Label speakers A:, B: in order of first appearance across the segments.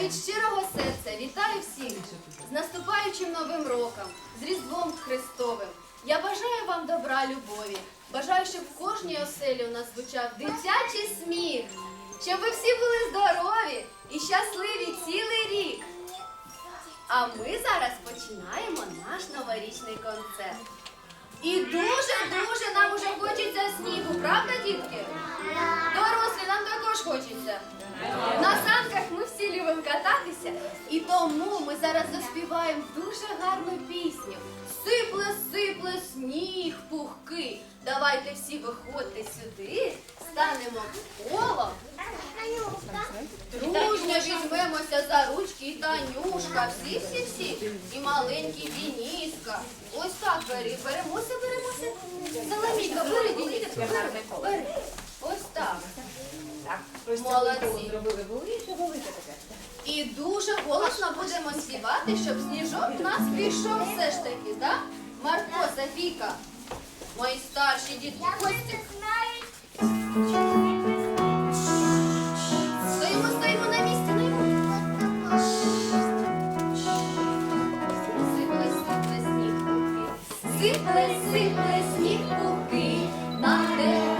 A: Від щирого серця вітаю всіх з наступаючим новим роком, з Різдвом Христовим. Я бажаю вам добра, любові. Бажаю, щоб в кожній оселі у нас звучав дитячий сміх, щоб ви всі були здорові і щасливі цілий рік. А ми зараз починаємо наш новорічний концерт. І дуже-дуже нам уже хочеться снігу, правда, дітки? Дорослі, нам також хочеться. На санках ми всі зараз заспіваємо дуже гарну пісню. Сипле, сипле сніг пухкий. Давайте всі виходьте сюди, станемо в коло. Дружньо візьмемося за ручки і Танюшка, всі, всі, всі. І маленький Вініска. Ось так бери, беремося, беремося. Соломійка, бери, бери. Ось так. Молодці.
B: Зробили велике, велике таке.
A: І дуже голосно будемо співати, щоб сніжок в нас пішов все ж таки, так? Марко, Софійка, мої старші дітки, Костік. Стоїмо, стоїмо на місці, місці. Сипле, сипле сніг пухкий. Сипле, сипле сніг пухкий. На дерева,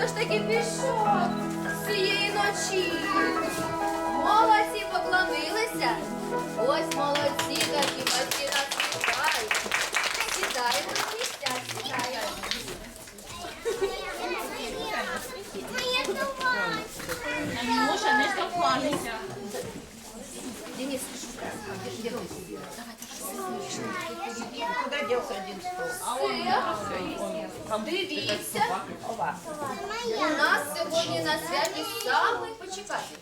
A: покружляли, щоб він все ж таки пішов з цієї ночі. Молодці поклонилися. Ось молодці такі батьки нас вітають. Сідаємо з місця, сідаємо.
B: Анюша, не запалися.
A: Денис,
B: Куда делся один стол? А он
A: Все. Дивіться, у нас сьогодні на святі саме, почекайте,